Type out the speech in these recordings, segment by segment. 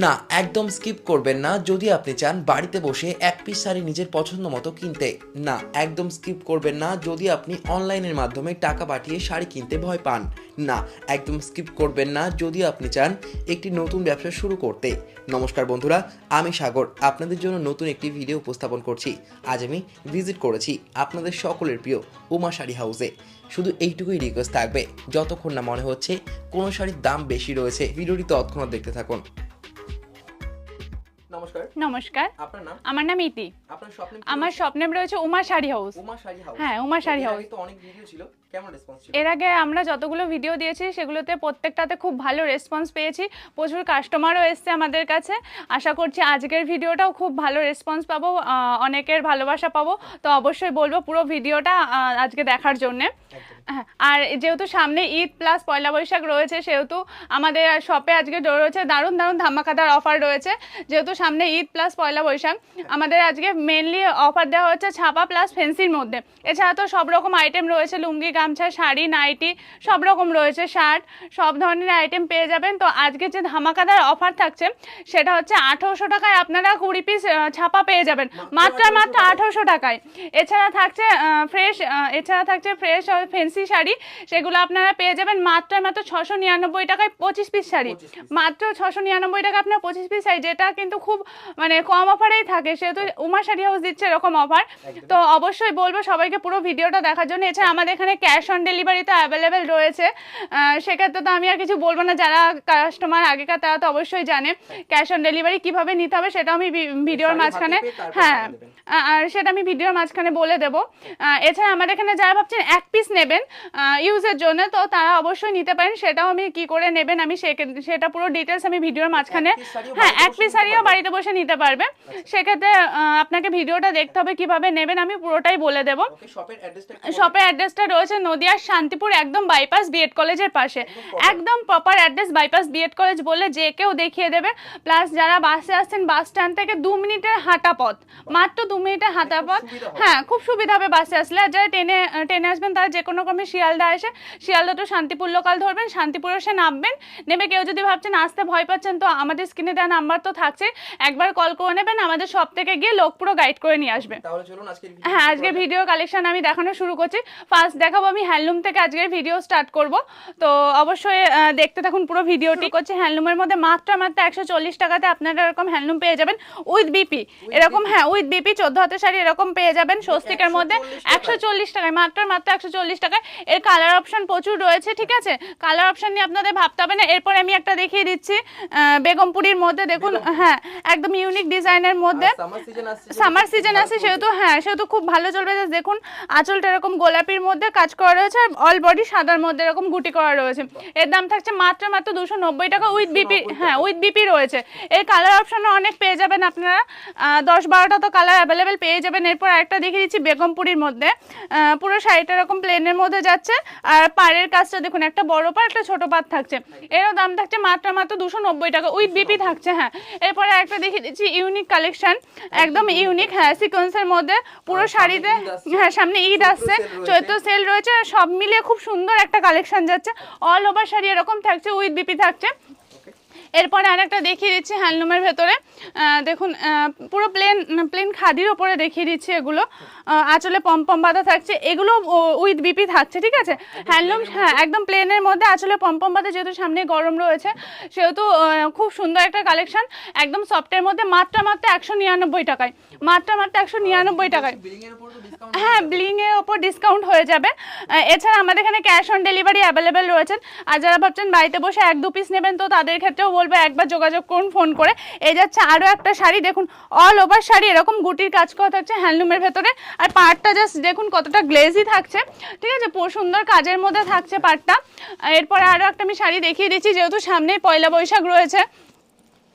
না, একদম স্কিপ করবেন না। যদি আপনি চান বাড়িতে বসে এক পিস শাড়ি নিজের পছন্দ মতো কিনতে, না, একদম স্কিপ করবেন না। যদি আপনি অনলাইনের মাধ্যমে টাকা পাঠিয়ে শাড়ি কিনতে ভয় পান, না, একদম স্কিপ করবেন না। যদি আপনি চান একটি নতুন ব্যবসা শুরু করতে। নমস্কার বন্ধুরা, আমি সাগর, আপনাদের জন্য নতুন একটি ভিডিও উপস্থাপন করছি। আজ আমি ভিজিট করেছি আপনাদের সকলের প্রিয় উমা শাড়ি হাউসে শুধু এইটুকুই রিকোয়েস্ট থাকবে, যতক্ষণ না মনে হচ্ছে কোনো শাড়ির দাম বেশি রয়েছে। ভিডিওটি তৎক্ষণাৎ দেখতে থাকুন। নমস্কার। নমস্কার। আপনার নাম? আমার নাম ইতি। আপনার স্বপ্নে আমার স্বপ্নেম রয়েছে উমা শাড়ি হাউস। উমা শাড়ি হাউস। হ্যাঁ, উমা শাড়ি হাউস। তো অনেক ভিডিও ছিল। কেমন রেসপন্স ছিল? এর আগে আমরা যতগুলো ভিডিও দিয়েছি সেগুলোতে প্রত্যেকটাতে খুব ভালো রেসপন্স পেয়েছি। প্রচুর কাস্টমারও এসছে আমাদের কাছে। আশা করছি আজকের ভিডিওটাও খুব ভালো রেসপন্স পাবো অনেকের ভালোবাসা পাবো। তো অবশ্যই বলব পুরো ভিডিওটা আজকে দেখার জন্যে। আর যেহেতু সামনে ঈদ প্লাস পয়লা বৈশাখ রয়েছে সেহেতু আমাদের শপে আজকে রয়েছে দারুণ দারুণ ধামাকাদার অফার রয়েছে। যেহেতু সামনে ঈদ প্লাস পয়লা বৈশাখ আমাদের আজকে মেনলি অফার দেওয়া হচ্ছে ছাপা প্লাস ফেন্সির মধ্যে। এছাড়া তো সব রকম আইটেম রয়েছে লুঙ্গি গামছা শাড়ি নাইটি সব রকম রয়েছে শার্ট সব ধরনের আইটেম পেয়ে যাবেন। তো আজকে যে ধামাকাদার অফার থাকছে সেটা হচ্ছে আঠেরোশো টাকায় আপনারা কুড়ি পিস ছাপা পেয়ে যাবেন। মাত্র মাত্র আঠেরোশো টাকায়। এছাড়া থাকছে ফ্রেশ এছাড়া থাকছে ফ্রেশ ফেন্সি শাড়ি সেগুলো আপনারা পেয়ে যাবেন মাত্র মাত্র ছশো নিরানব্বই টাকায় পঁচিশ পিস শাড়ি। মাত্র ছশো নিরানব্বই টাকা আপনার পঁচিশ পিস শাড়ি যেটা কিন্তু খুব মানে কম অফারেই থাকে সেহেতু উমা শাড়ি হাউস দিচ্ছে এরকম অফার। তো অবশ্যই বলব সবাইকে পুরো ভিডিওটা দেখার জন্য। এছাড়া আমাদের এখানে ক্যাশ অন ডেলিভারি তো অ্যাভেলেবেল রয়েছে। সেক্ষেত্রে তো আমি আর কিছু বলব না যারা কাস্টমার আগেকার তারা তো অবশ্যই জানে ক্যাশ অন ডেলিভারি কীভাবে নিতে হবে সেটা আমি ভিডিওর মাঝখানে হ্যাঁ আর সেটা আমি ভিডিওর মাঝখানে বলে দেবো। এছাড়া আমাদের এখানে যারা ভাবছেন এক পিস নেবেন ইউজের জন্য। তো তারা অবশ্যই নিতে পারেন সেটাও আমি কি করে নেবেন আমি সেটা পুরো ডিটেলস আমি ভিডিওর মাঝখানে হ্যাঁ এক পিস শাড়িও বাড়িতে বসে নিতে পারবে সেক্ষেত্রে আপনাকে ভিডিওটা দেখতে হবে কীভাবে নেবেন আমি পুরোটাই বলে দেবো। শপের অ্যাড্রেসটা রয়েছে নদিয়ার শান্তিপুর একদম বাইপাস বিএড কলেজের পাশে। একদম proper address bypass BEd college বলে যে কেউ দেখিয়ে দেবে। প্লাস যারা বাসে আসছেন বাস স্ট্যান্ড থেকে দু মিনিটের হাঁটা পথ। মাত্র দু মিনিটের হাঁটা পথ। হ্যাঁ খুব সুবিধা হবে বাসে আসলে। আর যারা ট্রেনে ট্রেনে আসবেন তারা যে কোনো ক্রমে শিয়ালদা এসে শিয়ালদা টু শান্তিপুর লোকাল ধরবেন শান্তিপুর এসে নামবেন। নেমে কেউ যদি ভাবছেন আসতে ভয় পাচ্ছেন তো আমাদের স্ক্রিনে দেওয়া নাম্বার তো থাকছে। একবার কল করে নেবেন আমাদের সব থেকে গিয়ে লোক পুরো গাইড করে নিয়ে আসবে। তাহলে আজকের ভিডিও হ্যাঁ আজকে ভিডিও কালেকশন আমি দেখানো শুরু করছি। ফার্স্ট দেখাবো আমি হ্যান্ডলুম থেকে আজকের ভিডিও স্টার্ট করব। তো অবশ্যই দেখতে থাকুন পুরো ভিডিওটি করছি। হ্যান্ডলুমের মধ্যে মাত্র মাত্র একশো চল্লিশ টাকাতে আপনারা এরকম হ্যান্ডলুম পেয়ে যাবেন। উইথ বিপি এরকম হ্যাঁ উইথ বিপি চোদ্দ হাতের শাড়ি এরকম পেয়ে যাবেন। স্বস্তিকের মধ্যে একশো চল্লিশ টাকায় মাত্র মাত্র একশো চল্লিশ টাকায়। এর কালার অপশান প্রচুর রয়েছে ঠিক আছে? কালার অপশান নিয়ে আপনাদের ভাবতে হবে না। এরপর আমি একটা দেখিয়ে দিচ্ছি। বেগমপুরীর মধ্যে দেখুন হ্যাঁ একদম ইউনিক ডিজাইনের মধ্যে। সামার সিজন আছে সেহেতু হ্যাঁ সেহেতু খুব ভালো চলবে। দেখুন আঁচলটা এরকম গোলাপির মধ্যে কাজ করা রয়েছে আর অল বডি সাদার মধ্যে এরকম গুটি করা রয়েছে। এর দাম থাকছে মাত্র মাত্র দুশো নব্বই টাকা উইথ বিপি হ্যাঁ উইথ বিপি রয়েছে। এর কালার অপশানও অনেক পেয়ে যাবেন আপনারা। দশ বারোটা তো কালার অ্যাভেলেবেল পেয়ে যাবেন। এরপর একটা দেখিয়ে দিচ্ছি বেগমপুরির মধ্যে। পুরো শাড়িটা এরকম প্লেনের মধ্যে যাচ্ছে আর পাড়ের কাজটা দেখুন একটা বড় পাড় একটা ছোট পাড় থাকছে। এরও দাম থাকছে মাত্র মাত্র দুশো নব্বই টাকা। উইথ বিপি থাকছে হ্যাঁ। এরপরে একটা দেখে দিচ্ছি ইউনিক কালেকশন একদম ইউনিক হ্যাঁ সিকোয়েন্সের মধ্যে পুরো শাড়িতে হ্যাঁ সামনে ঈদ আসছে চৈত্র সেল রয়েছে সব মিলিয়ে খুব সুন্দর একটা কালেকশন যাচ্ছে। অল ওভার শাড়ি এরকম থাকছে উইথ বিপি থাকছে। এরপরে আরেকটা দেখিয়ে দিচ্ছি হ্যান্ডলুমের ভেতরে। দেখুন পুরো প্লেন প্লেন খাদির ওপরে দেখিয়ে দিচ্ছি এগুলো। আঁচলে পম পম বাঁধা থাকছে এগুলো উইথ বিপি থাকছে ঠিক আছে? হ্যান্ডলুম হ্যাঁ একদম প্লেনের মধ্যে আঁচলে পম পম বাঁধা যেহেতু সামনে গরম রয়েছে সেহেতু খুব সুন্দর একটা কালেকশন একদম সফটের মধ্যে মাত্র মাত্র একশো নিরানব্বই টাকায়। মাত্র মাত্র একশো নিরানব্বই টাকায়। হ্যাঁ ব্লিংয়ের ওপর ডিসকাউন্ট হয়ে যাবে। এছাড়া আমাদের এখানে ক্যাশ অন ডেলিভারি অ্যাভেলেবেল রয়েছে। আর যারা ভাবছেন বাড়িতে বসে এক দু পিস নেবেন তো তাদের ক্ষেত্রেও বলব, একবার যোগাযোগ করুন, ফোন করে। এই যাচ্ছে আরও একটা শাড়ি, দেখুন অল ওভার শাড়ি, এরকম গুটির কাজ করা থাকছে হ্যান্ডলুমের ভেতরে। আর পাড়টা জাস্ট দেখুন, কতটা গ্লেজি থাকছে। ঠিক আছে সুন্দর কাজের মধ্যে থাকছে পাড়টা এরপরে আরও একটা আমি শাড়ি দেখিয়ে দিচ্ছি, যেহেতু সামনেই পয়লা বৈশাখ রয়েছে।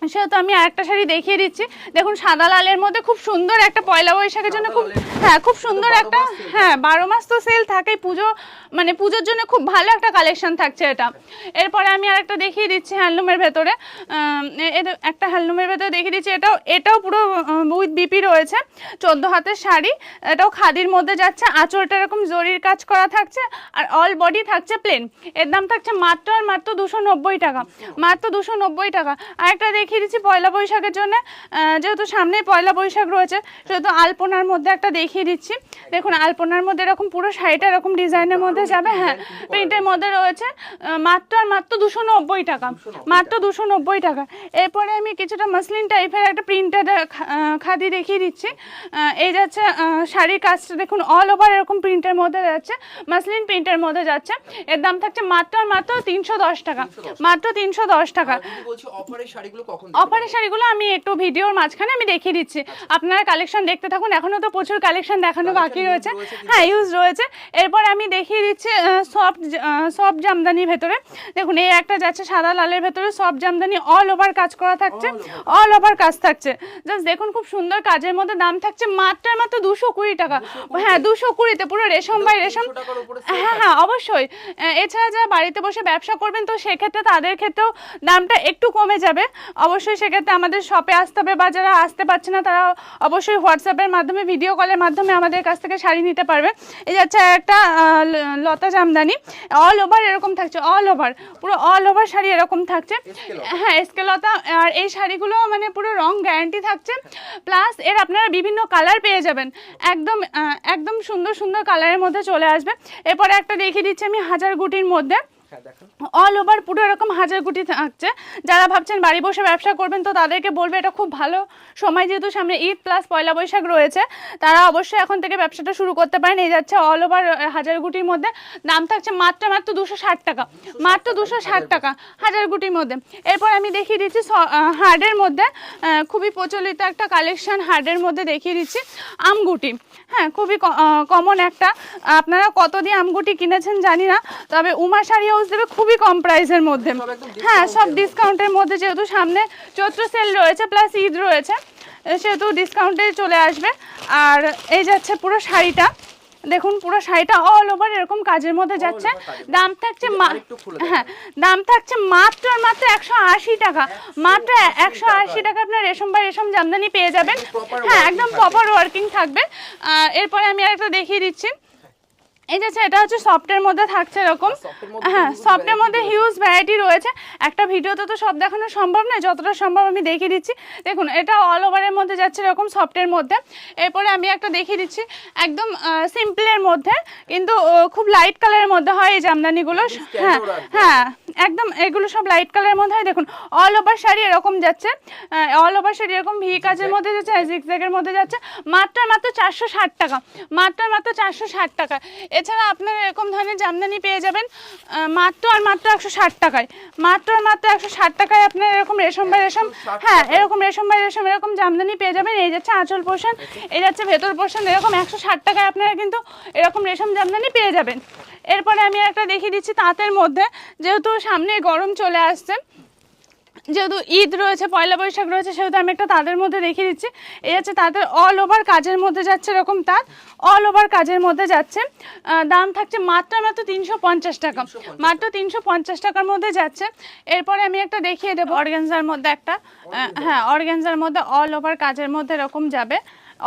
সেহেতু আমি আরেকটা শাড়ি দেখিয়ে দিচ্ছি। দেখুন সাদা লালের মধ্যে খুব সুন্দর একটা পয়লা বৈশাখের জন্য খুব হ্যাঁ খুব সুন্দর একটা হ্যাঁ বারো মাস তো সেল থাকেই। পুজো মানে পুজোর জন্য খুব ভালো একটা কালেকশন থাকছে এটা। এরপরে আমি আরেকটা দেখিয়ে দিচ্ছি হ্যান্ডলুমের ভেতরে। একটা হ্যান্ডলুমের ভেতরে দেখিয়ে দিচ্ছি। এটাও এটাও পুরো উইথ বিপি রয়েছে। চোদ্দ হাতের শাড়ি। এটাও খাদির মধ্যে যাচ্ছে। আঁচলটা এরকম জরির কাজ করা থাকছে। আর অল বডি থাকছে প্লেন এর দাম থাকছে মাত্র আর মাত্র দুশো নব্বই টাকা। মাত্র দুশো নব্বই টাকা। আরেকটা দেখি দেখিয়ে দিচ্ছি পয়লা বৈশাখের জন্য। যেহেতু সামনেই পয়লা বৈশাখ রয়েছে সেহেতু আলপনার মধ্যে একটা দেখিয়ে দিচ্ছি। দেখুন আলপনার মধ্যে এরকম পুরো শাড়িটা এরকম ডিজাইনের মধ্যে যাবে হ্যাঁ প্রিন্টের মধ্যে রয়েছে মাত্র আর মাত্র দুশো নব্বই টাকা মাত্র দুশো নব্বই টাকা। এরপরে আমি কিছুটা মাসলিন টাইপের একটা প্রিন্টেড খাদি দেখিয়ে দিচ্ছি। এই যাচ্ছে শাড়ির কাজটা দেখুন অল ওভার এরকম প্রিন্টের মধ্যে যাচ্ছে মাসলিন প্রিন্টের মধ্যে যাচ্ছে। এর দাম থাকছে মাত্র আর মাত্র তিনশো দশ টাকা মাত্র তিনশো দশ টাকা। অফারের শাড়িগুলো আমি একটু ভিডিওর মাঝখানে আমি দেখিয়ে দিচ্ছি। আপনারা কালেকশন দেখতে থাকুন। এখনও তো প্রচুর কালেকশন দেখানো বাকি রয়েছে। হ্যাঁ ইউজ রয়েছে। এরপর আমি দেখিয়ে দিচ্ছি সফট সফট জামদানির ভেতরে। দেখুন এই একটা যাচ্ছে সাদা লালের ভেতরে সফট জামদানি অল ওভার কাজ করা থাকছে। অল ওভার কাজ থাকছে। জাস্ট দেখুন খুব সুন্দর কাজের মধ্যে দাম থাকছে মাত্র মাত্র দুশো কুড়ি টাকা। হ্যাঁ দুশো কুড়িতে পুরো রেশম বাই রেশম। হ্যাঁ হ্যাঁ অবশ্যই। এছাড়া যারা বাড়িতে বসে ব্যবসা করবেন তো সেক্ষেত্রে তাদের ক্ষেত্রেও দামটা একটু কমে যাবে। অবশ্যই সেক্ষেত্রে আমাদের শপে আসতে হবে বা যারা আসতে পারছে না তারা অবশ্যই হোয়াটসঅ্যাপের মাধ্যমে ভিডিও কলের মাধ্যমে আমাদের কাছ থেকে শাড়ি নিতে পারবে। এই যাচ্ছে একটা লতা জামদানি অল ওভার এরকম থাকছে অল ওভার পুরো অল ওভার শাড়ি এরকম থাকছে। হ্যাঁ এসকেলতা আর এই শাড়িগুলো মানে পুরো রং গ্যারান্টি থাকছে। প্লাস এর আপনারা বিভিন্ন কালার পেয়ে যাবেন। একদম একদম সুন্দর সুন্দর কালারের মধ্যে চলে আসবে। এরপরে একটা দেখিয়ে দিচ্ছি আমি হাজার গুটির মধ্যে। অল ওভার পুরো এরকম হাজার কোটি থাকছে। যারা ভাবছেন বাড়ি বসে ব্যবসা করবেন তো তাদেরকে বলবে এটা খুব ভালো সময় যেহেতু সামনে ঈদ প্লাস পয়লা বৈশাখ রয়েছে তারা অবশ্যই এখন থেকে ব্যবসাটা শুরু করতে পারেন। এই যাচ্ছে অল ওভার হাজার গুটির মধ্যে। দাম থাকছে মাত্র মাত্র দুশো ষাট টাকা। মাত্র দুশো ষাট টাকা হাজার গুটির মধ্যে। এরপর আমি দেখিয়ে দিচ্ছি হার্ডের মধ্যে। খুবই প্রচলিত একটা কালেকশন হার্ডের মধ্যে দেখিয়ে দিচ্ছি। আমগুটি। হ্যাঁ খুবই কমন একটা। আপনারা কত দিয়ে আমগুটি কিনেছেন জানি না তবে উমা শাড়ি হাউস দেবে খুবই কম প্রাইসের মধ্যে। হ্যাঁ সব ডিসকাউন্টের মধ্যে যেহেতু সামনে চৈত্র সেল রয়েছে প্লাস ঈদ রয়েছে সেহেতু ডিসকাউন্টে চলে আসবে। আর এই যাচ্ছে পুরো শাড়িটা। দেখুন পুরো শাড়িটা অল ওভার এরকম কাজের মধ্যে যাচ্ছে। দাম থাকছে। হ্যাঁ দাম থাকছে মাত্র মাত্র একশো আশি টাকা। মাত্র একশো আশি টাকা আপনার রেশম বা রেশম জামদানি পেয়ে যাবেন। হ্যাঁ একদম। প্রপার ওয়ার্কিং থাকবে। এরপরে আমি আরেকটা দেখিয়ে দিচ্ছি। এই যাচ্ছে এটা হচ্ছে সফটের মধ্যে থাকছে এরকম। হ্যাঁ সফটের মধ্যে হিউজ ভ্যারাইটি রয়েছে। একটা ভিডিওতে তো সব দেখানো সম্ভব নয় যতটা সম্ভব আমি দেখিয়ে দিচ্ছি। দেখুন এটা অল ওভারের মধ্যে যাচ্ছে এরকম সফটের মধ্যে। এরপরে আমি একটা দেখিয়ে দিচ্ছি একদম সিম্পলের মধ্যে কিন্তু খুব লাইট কালারের মধ্যে হয় এই জামদানিগুলো। হ্যাঁ হ্যাঁ একদম এগুলো সব লাইট কালারের মধ্যে হয়। দেখুন অল ওভার শাড়ি এরকম যাচ্ছে। অল ওভার শাড়ি এরকম ভি কাজের মধ্যে যাচ্ছে জিগজ্যাগের মধ্যে যাচ্ছে। মাত্র মাত্র চারশো ষাট টাকা। মাত্র মাত্র চারশো ষাট টাকা। এছাড়া আপনারা এরকম ধরনের জামদানি পেয়ে যাবেন মাত্র আর মাত্র একশো ষাট টাকায়। মাত্র আর মাত্র একশো ষাট টাকায় আপনার এরকম রেশম বাই রেশম হ্যাঁ এরকম রেশম বাই রেশম, এরকম জামদানি পেয়ে যাবেন। এই যাচ্ছে আঁচল পোষণ এই যাচ্ছে ভেতর পোষণ এরকম একশো ষাট টাকায় আপনারা কিন্তু এরকম রেশম জামদানি পেয়ে যাবেন। এরপরে আমি একটা দেখিয়ে দিচ্ছি তাঁতের মধ্যে, যেহেতু সামনে গরম চলে আসছে যেহেতু ঈদ রয়েছে পয়লা বৈশাখ রয়েছে সেহেতু আমি একটা তাদের মধ্যে দেখিয়ে দিচ্ছি। এই হচ্ছে তাদের অল ওভার কাজের মধ্যে যাচ্ছে এরকম তাঁত অল ওভার কাজের মধ্যে যাচ্ছে। দাম থাকছে মাত্র মাত্র তিনশো পঞ্চাশ টাকা। মাত্র তিনশো পঞ্চাশ টাকার মধ্যে যাচ্ছে। এরপরে আমি একটা দেখিয়ে দেবো। অর্গেনজার মধ্যে একটা। হ্যাঁ অর্গেনজার মধ্যে অল ওভার কাজের মধ্যে এরকম যাবে।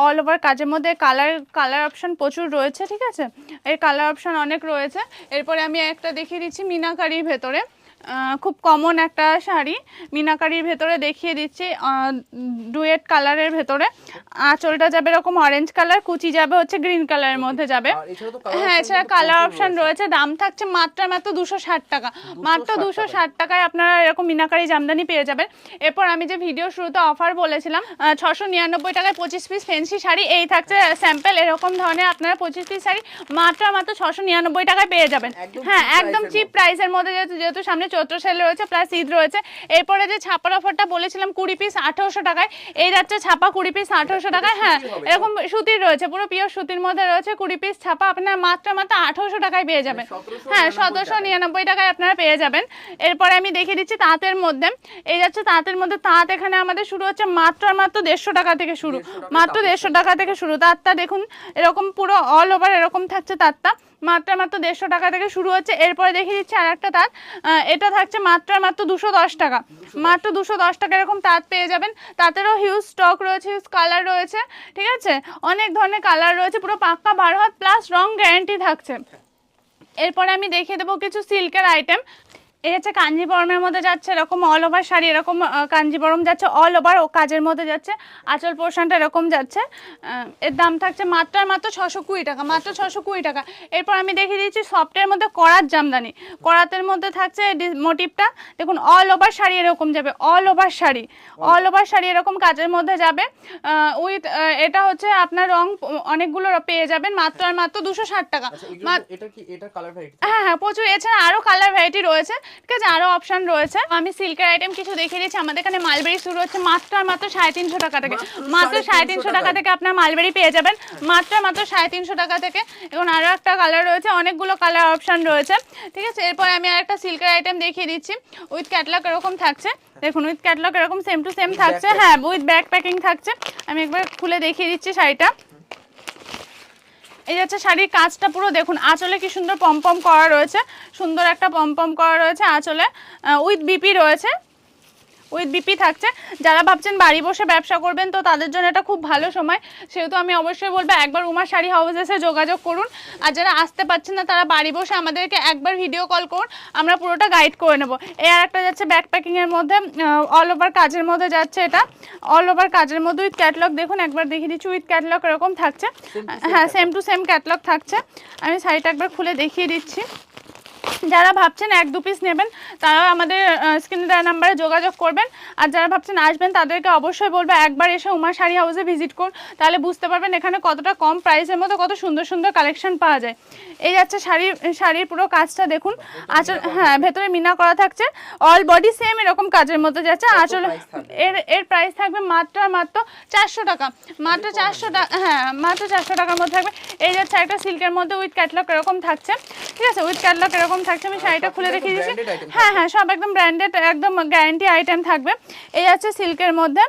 অল ওভার কাজের মধ্যে কালার কালার অপশান প্রচুর রয়েছে ঠিক আছে? এর কালার অপশান অনেক রয়েছে। এরপরে আমি একটা দেখিয়ে দিচ্ছি মিনাকারির ভেতরে। খুব কমন একটা শাড়ি। মিনাকারির ভেতরে দেখিয়ে দিচ্ছি ডুয়েট কালারের ভেতরে। আঁচলটা যাবে এরকম অরেঞ্জ কালার কুচি যাবে হচ্ছে গ্রিন কালারের মধ্যে যাবে। হ্যাঁ এছাড়া কালার অপশন রয়েছে। দাম থাকছে মাত্র মাত্র দুশো ষাট টাকা। মাত্র দুশো ষাট টাকায় আপনারা এরকম মিনাকারি জামদানি পেয়ে যাবেন। এরপর আমি যে ভিডিও শুরুতে অফার বলেছিলাম ছশো নিরানব্বই টাকায় পঁচিশ পিস ফেন্সি শাড়ি এই থাকছে স্যাম্পেল এরকম ধরনের আপনারা পঁচিশ পিস শাড়ি মাত্র মাত্র ছশো নিরানব্বই টাকায় পেয়ে যাবেন। হ্যাঁ একদম চিপ প্রাইসের মধ্যে। যেহেতু সামনে চৈত্র সেল রয়েছে প্লাস ঈদ রয়েছে। এরপরে যে ছাপার অফারটা বলেছিলাম কুড়ি পিস আঠারোশো টাকায় এই যাচ্ছে ছাপা কুড়ি পিস আঠারোশো টাকায় হ্যাঁ এরকম সুতির রয়েছে পুরো পিওর সুতির মধ্যে রয়েছে কুড়ি পিস ছাপা আপনার মাত্র মাত্র আঠারোশো টাকায় পেয়ে যাবেন। হ্যাঁ সতেরোশো নিরানব্বই টাকায় আপনারা পেয়ে যাবেন। এরপরে আমি দেখিয়ে দিচ্ছি তাঁতের মধ্যে। এই যাচ্ছে তাঁতের মধ্যে তাঁত এখানে আমাদের শুরু হচ্ছে মাত্র মাত্র দেড়শো টাকা থেকে শুরু। মাত্র দেড়শো টাকা থেকে শুরু। তাঁতটা দেখুন এরকম পুরো অল ওভার এরকম থাকছে তাঁতটা। মাত্র মাত্র দেড়শো টাকা থেকে শুরু হচ্ছে। এরপরে দেখিয়ে দিচ্ছি আর একটা তাঁত এটা থাকছে মাত্রা মাত্র দুশো দশ টাকা। মাত্র দুশো দশ টাকা এরকম তাঁত পেয়ে যাবেন। তাঁতেরও হিউজ স্টক রয়েছে হিউজ কালার রয়েছে, ঠিক আছে? অনেক ধরনের কালার রয়েছে, পুরো পাক্কা বারো হাত প্লাস রং গ্যারেন্টি থাকছে। এরপরে আমি দেখিয়ে দেবো কিছু সিল্কের আইটেম এই হচ্ছে কাঞ্জিবরমের মধ্যে যাচ্ছে এরকম অল ওভার শাড়ি এরকম কাঞ্জিবরম যাচ্ছে অল ওভার ও কাজের মধ্যে যাচ্ছে আঁচল পোর্শনটা এরকম যাচ্ছে এর দাম থাকছে মাত্র আর মাত্র ছশো কুড়ি টাকা মাত্র ছশো কুড়ি টাকা। এরপর আমি দেখিয়ে দিচ্ছি সফটের মধ্যে করাত জামদানি। করাতের মধ্যে থাকছে মোটিভটা দেখুন অল ওভার শাড়ি এরকম যাবে all over sari all over sari এরকম কাজের মধ্যে যাবে উইথ এটা হচ্ছে আপনার রং অনেকগুলো পেয়ে যাবেন মাত্র আর মাত্র দুশো ষাট টাকা। ভ্যারাইটি হ্যাঁ হ্যাঁ প্রচুর এছাড়া আরও কালার ভ্যারাইটি রয়েছে। ঠিক আছে? আরও অপশন রয়েছে। আমি সিল্কের আইটেম কিছু দেখিয়ে দিচ্ছি। আমাদের এখানে মালবেরি শুরু হচ্ছে মাত্র আর মাত্র সাড়ে তিনশো টাকা থেকে। মাত্র সাড়ে তিনশো টাকা থেকে আপনার মালবেরি পেয়ে যাবেন। মাত্র মাত্র সাড়ে তিনশো টাকা থেকে। এবং আরও একটা কালার রয়েছে। অনেকগুলো কালার অপশন রয়েছে। ঠিক আছে? এরপর আমি আর একটা সিল্কের আইটেম দেখিয়ে দিচ্ছি। উইথ ক্যাটলগ এরকম থাকছে। দেখুন উইথ ক্যাটলগ এরকম সেম টু সেম থাকছে। হ্যাঁ উইথ ব্যাক প্যাকিং থাকছে। আমি একবার খুলে দেখিয়ে দিচ্ছি শাড়িটা। এই হচ্ছে শাড়ির কাজটা পুরো দেখুন, আঁচলে কি সুন্দর পম্পম করা রয়েছে, সুন্দর একটা পম্পম করা রয়েছে আঁচলে উইথ বিপি রয়েছে। উইথ বিপি থাকছে। যারা ভাবছেন বাড়ি বসে ব্যবসা করবেন তো তাদের জন্য এটা খুব ভালো সময়। সেহেতু আমি অবশ্যই বলব একবার উমা শাড়ি হাউস এসে যোগাযোগ করুন। আর যারা আসতে পারছেন না তারা বাড়ি বসে আমাদেরকে একবার ভিডিও কল করুন। আমরা পুরোটা গাইড করে নেব। এই আর একটা যাচ্ছে ব্যাক প্যাকিংয়ের মধ্যে অল ওভার কাজের মধ্যে যাচ্ছে এটা। অল ওভার কাজের মধ্যে উইথ ক্যাটলগ দেখুন একবার দেখিয়ে দিচ্ছি উইথ ক্যাটলগ এরকম থাকছে। হ্যাঁ সেম টু সেম ক্যাটলগ থাকছে। আমি শাড়িটা একবার খুলে দেখিয়ে দিচ্ছি। যারা ভাবছেন এক দু পিস নেবেন তারা আমাদের স্ক্রিনে দেওয়া নাম্বারে যোগাযোগ করবেন। আর যারা ভাবছেন আসবেন তাদেরকে অবশ্যই বলব একবার এসে উমা শাড়ি হাউসে ভিজিট করুন। তাহলে বুঝতে পারবেন এখানে কতটা কম প্রাইসের মধ্যে কত সুন্দর সুন্দর কালেকশন পাওয়া যায়। এই যাচ্ছে শাড়ির শাড়ির পুরো কাজটা দেখুন। আঁচল হ্যাঁ ভেতরে মিনা করা থাকছে। অল বডি সেম এরকম কাজের মধ্যে যাচ্ছে। আঁচল এর এর প্রাইস থাকবে মাত্র মাত্র চারশো টাকা। মাত্র চারশো টাকা হ্যাঁ মাত্র চারশো টাকার মধ্যে থাকবে। এই যাচ্ছে একটা সিল্কের মধ্যে উইথ ক্যাটলগ এরকম থাকছে। ঠিক আছে? উইথ ক্যাটলগ এরকম থাকছে আমি শাড়িটা খুলে দেখিয়ে দিচ্ছি। হ্যাঁ হ্যাঁ সব একদম ব্র্যান্ডেড একদম গ্যারান্টি আইটেম থাকবে। এই আছে সিল্কের মধ্যে।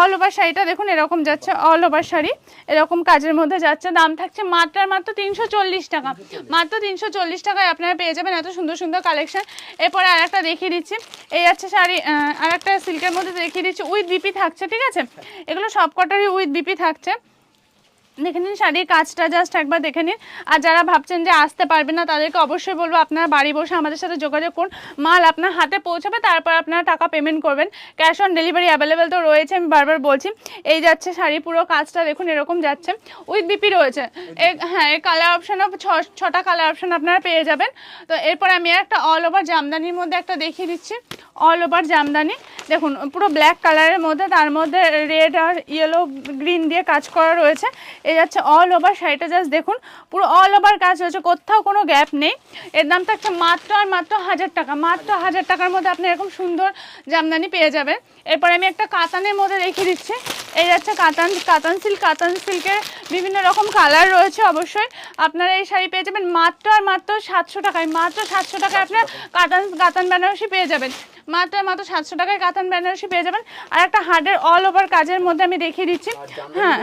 অল ওভার শাড়িটা দেখুন এরকম যাচ্ছে অল ওভার শাড়ি। এরকম কাজের মধ্যে যাচ্ছে দাম থাকছে মাত্র আর মাত্র তিনশো চল্লিশ টাকা। মাত্র তিনশো চল্লিশ টাকায় আপনারা পেয়ে যাবেন এত সুন্দর সুন্দর কালেকশন এরপরে আর একটা দেখিয়ে দিচ্ছি। এই আছে শাড়ি আর একটা সিল্কের মধ্যে দেখিয়ে দিচ্ছি। উইথ বিপি থাকছে ঠিক আছে? এগুলো সব কটারই উইথ বিপি থাকছে। দেখে নিন, শাড়ির কাজটা জাস্ট একবার দেখে নিন। আর যারা ভাবছেন যে আসতে পারবেন না, তাদেরকে অবশ্যই বলব, আপনারা বাড়ি বসে আমাদের সাথে যোগাযোগ করুন। মাল আপনার হাতে পৌঁছাবে, তারপর আপনারা টাকা পেমেন্ট করবেন। ক্যাশ অন ডেলিভারি অ্যাভেলেবেল তো রয়েছে, আমি বারবার বলছি। এই যাচ্ছে শাড়ি, পুরো কাজটা দেখুন, এরকম যাচ্ছে। উইথ বিপি রয়েছে। হ্যাঁ এই কালার অপশানও ছটা কালার অপশান আপনারা পেয়ে যাবেন। তো এরপর আমি একটা অল ওভার জামদানির মধ্যে একটা দেখিয়ে দিচ্ছি। All over Jamdani. দেখুন, পুরো ব্ল্যাক কালারের মধ্যে, তার মধ্যে রেড আর ইয়েলো গ্রিন দিয়ে কাজ করা রয়েছে। এই যাচ্ছে অল ওভার শাড়িটা জাস্ট দেখুন, পুরো অল ওভার কাজ রয়েছে কোথাও কোনো গ্যাপ নেই। এর দাম থাকছে মাত্র আর মাত্র হাজার টাকা, মাত্র হাজার টাকার মধ্যে আপনি এরকম সুন্দর জামদানি পেয়ে যাবেন। এরপর আমি একটা কাতানের মধ্যে রেখে দিচ্ছি। এই যাচ্ছে কাতান কাতান সিল্ক কাতান সিল্কের বিভিন্ন রকম কালার রয়েছে অবশ্যই। আপনারা এই শাড়ি পেয়ে যাবেন মাত্র আর মাত্র সাতশো টাকায়, মাত্র সাতশো টাকায় আপনার কাতান কাতান বেনারসি পেয়ে যাবেন। মাত্র আর মাত্র সাতশো টাকায় কাতান বেনারসি পেয়ে যাবেন। আর একটা হার্ডের অল ওভার কাজের মধ্যে আমি দেখিয়ে দিচ্ছি। হ্যাঁ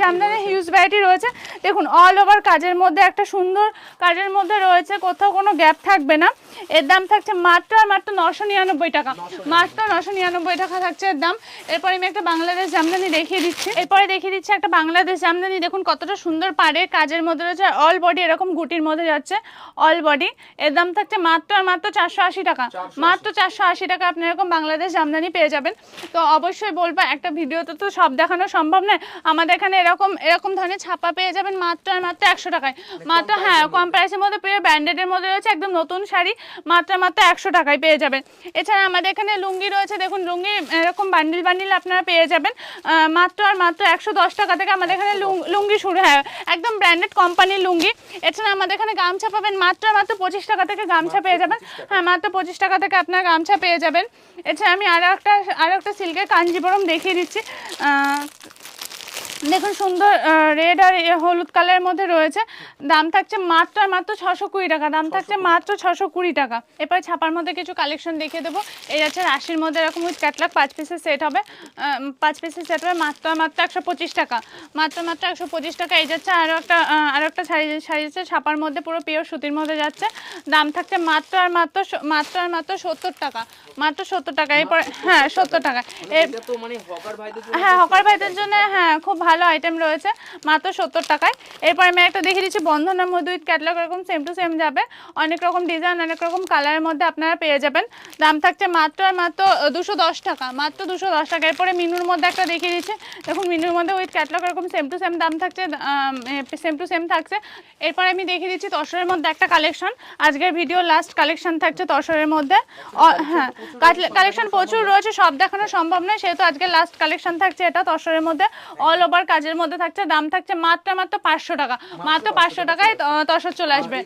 জামদানি হিউজ ভ্যারাইটি রয়েছে। দেখুন অল ওভার কাজের মধ্যে একটা সুন্দর কাজের মধ্যে রয়েছে কোথাও কোনো গ্যাপ থাকবে না। এর দাম থাকছে মাত্র আর মাত্র নশো নিরানব্বই টাকা। মাত্র নশো নিরানব্বই টাকা থাকছে এর দাম। এরপরে আমি একটা বাংলাদেশ জামদানি দেখিয়ে দিচ্ছি। এরপরে দেখিয়ে দিচ্ছি একটা বাংলাদেশ জামদানি। দেখুন কতটা সুন্দর পাড়ের কাজের মধ্যে রয়েছে। অল বডি এরকম গুটির মধ্যে যাচ্ছে অল বডি এর দাম থাকছে মাত্র আর মাত্র চারশো আশি টাকা। মাত্র চারশো আশি টাকা আপনি এরকম বাংলাদেশ জামদানি পেয়ে যাবেন। তো অবশ্যই বলব একটা ভিডিওতে তো সব দেখানো সম্ভব নয়। আমাদের এখানে এরকম এরকম ধরনের ছাপা পেয়ে যাবেন মাত্র আর মাত্র একশো টাকায়। মাত্র হ্যাঁ কম প্রাইসের মধ্যে পেয়ে ব্র্যান্ডেডের মধ্যে রয়েছে একদম নতুন শাড়ি মাত্র মাত্র একশো টাকায় পেয়ে যাবেন। এছাড়া আমাদের এখানে লুঙ্গি রয়েছে দেখুন লুঙ্গি এরকম বান্ডিল বান্ডিল আপনারা পেয়ে যাবেন। মাত্র আর মাত্র একশো দশ টাকা থেকে আমাদের এখানে লুঙ্গি শুরু হ্যাঁ একদম ব্র্যান্ডেড কোম্পানির লুঙ্গি। এছাড়া আমাদের এখানে গামছা পাবেন মাত্র আর মাত্র পঁচিশ টাকা থেকে গামছা পেয়ে যাবেন। হ্যাঁ মাত্র পঁচিশ টাকা থেকে আপনার গামছা পেয়ে যাবেন। এছাড়া আমি আরও একটা আরও একটা সিল্কের কাঞ্জিবরম দেখিয়ে দিচ্ছি। দেখুন সুন্দর রেড আর হলুদ কালারের মধ্যে রয়েছে। দাম থাকছে মাত্র আর মাত্র ছশো কুড়ি টাকা। দাম থাকছে মাত্র ছশো কুড়ি টাকা। এরপরে ছাপার মধ্যে কিছু কালেকশন দেখিয়ে দেবো। এই আছে রাশির মধ্যে এরকম উইথ ক্যাটলগ পাঁচ পিসের সেট হবে। পাঁচ পিসের সেট হবে মাত্র আর মাত্র একশো পঁচিশ টাকা। মাত্র মাত্র একশো পঁচিশ টাকা। এই যাচ্ছে আরও একটা আরও একটা শাড়ি শাড়ি যাচ্ছে ছাপার মধ্যে পুরো পিওর সুতির মধ্যে যাচ্ছে। দাম থাকছে মাত্র আর মাত্র মাত্র আর মাত্র সত্তর টাকা। মাত্র সত্তর টাকা। এরপরে হ্যাঁ সত্তর টাকা। মানে হ্যাঁ হকার ভাইদের জন্য হ্যাঁ খুব ভালো আইটেম রয়েছে, মাত্র সত্তর টাকায়। এরপর আমি একটা দেখিয়ে দিচ্ছি বন্ধনের মধ্যে উইথ ক্যাটলগ এরকম সেম টু সেম যাবে। অনেক রকম ডিজাইন অনেক রকম কালারের মধ্যে আপনারা পেয়ে যাবেন। দাম থাকছে মাত্র আর মাত্র দুশো দশ টাকা, মাত্র দুশো দশ টাকা। এরপরে মিনুর মধ্যে একটা দেখিয়ে দিচ্ছি। দেখুন, মিনুর মধ্যে উইথ ক্যাটলগ এরকম সেম টু সেম দাম থাকছে সেম টু সেম থাকছে। এরপর আমি দেখিয়ে দিচ্ছি তসরের মধ্যে একটা কালেকশন আজকের ভিডিও লাস্ট কালেকশন থাকছে তসরের মধ্যে। হ্যাঁ কালেকশন প্রচুর রয়েছে, সব দেখানো সম্ভব নয়, সেহেতু আজকে লাস্ট কালেকশন থাকছে এটা তসরের মধ্যে। অল ওভার কাজের মধ্যে থাকছে দাম থাকছে মাত্র মাত্র পাঁচশো টাকা। মাত্র পাঁচশো টাকায় তসর চলে আসবে।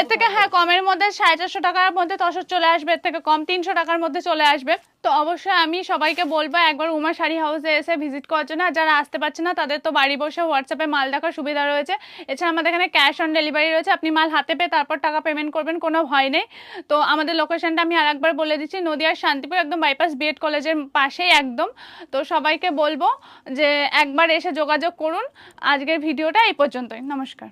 এর থেকে হ্যাঁ কমের মধ্যে সাড়ে চারশো টাকার মধ্যে তসর চলে আসবে এর থেকে কম তিনশো টাকার মধ্যে চলে আসবে। তো অবশ্যই আমি সবাইকে বলব একবার উমা শাড়ি হাউসে এসে ভিজিট করার জন্য। যারা আসতে পারছে না তাদের তো বাড়ি বসে হোয়াটসঅ্যাপে মাল দেখার সুবিধা রয়েছে। এছাড়া আমাদের এখানে ক্যাশ অন ডেলিভারি রয়েছে। আপনি মাল হাতে পেয়ে তারপর টাকা পেমেন্ট করবেন কোনো ভয় নেই। তো আমাদের লোকেশনটা আমি আর একবার বলে দিচ্ছি নদিয়ার শান্তিপুর একদম বাইপাস বিএড কলেজের পাশেই একদম। তো সবাইকে বলব যে একবার এসে যোগাযোগ করুন। আজকের ভিডিওটা এই পর্যন্তই। নমস্কার।